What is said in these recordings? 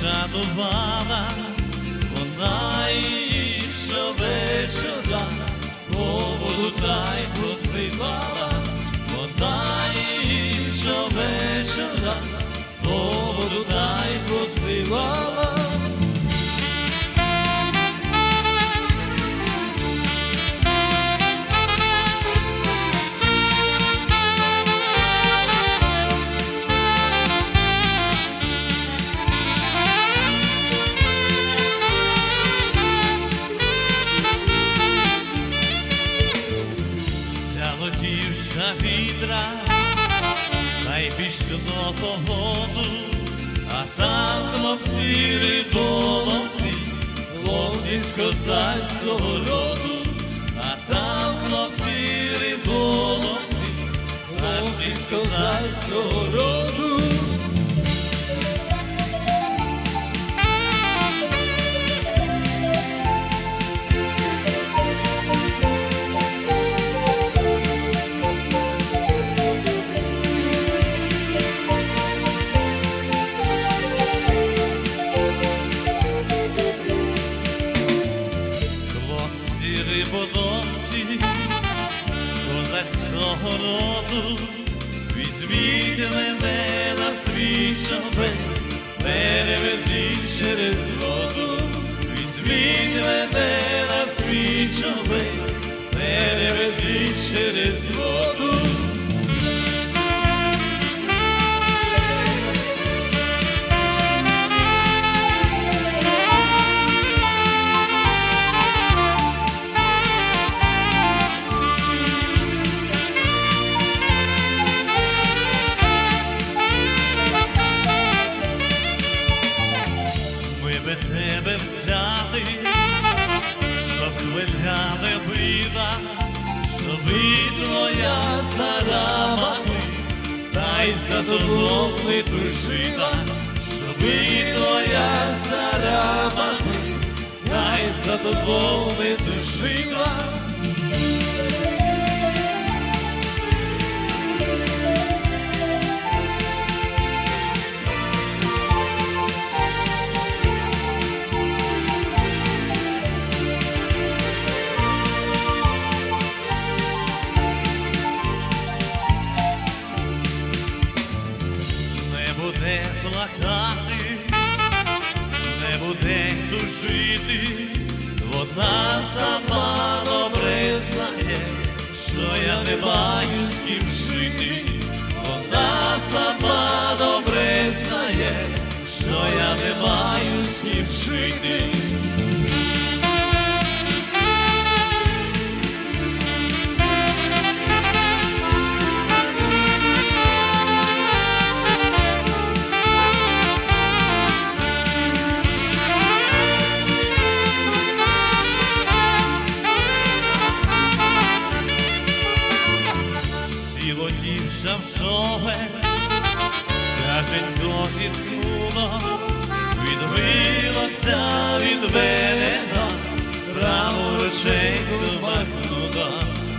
шанувала, вона її щовечора, по воду та й посилала, вона її щовечора, по воду та й посилала. Залетівша відра, найбільш й пішло по а там хлопці риболовці, хлопці з козацького роду, а там хлопці риболовці, хлопці з козацького. Хлопці риболовці з козацького роду, візьміть мене на свій човен, щоб хвиля що щоб твоя стара мати, та за тобою не що і твоя стара мати, та за тобою не. Тужити, вона сама добре знає, що я не маю з ким жити, вона сама добре знає, що я не маю з ким жити. Каженько зітхнуло, від берега, право ручейку махнула,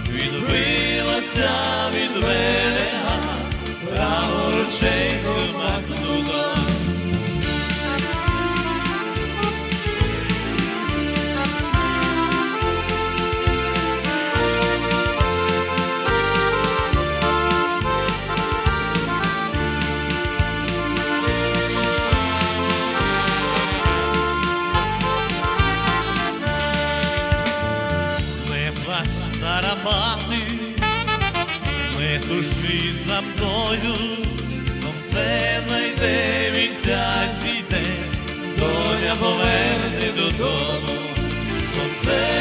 відбилося від берега, мати, не туши за мною, сонце зайде, місяць йде, доля поверне додому, сонце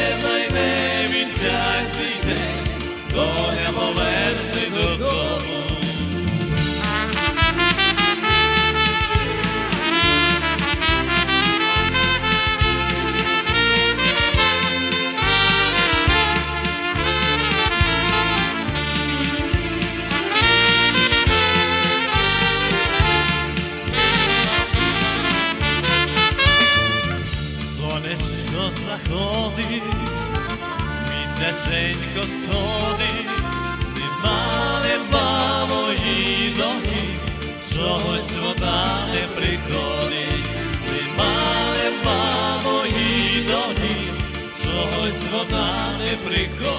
м'яченько сходи, нема, нема мої ноги, чогось вода не приходить, нема, нема мої ноги, чогось вода не приходить.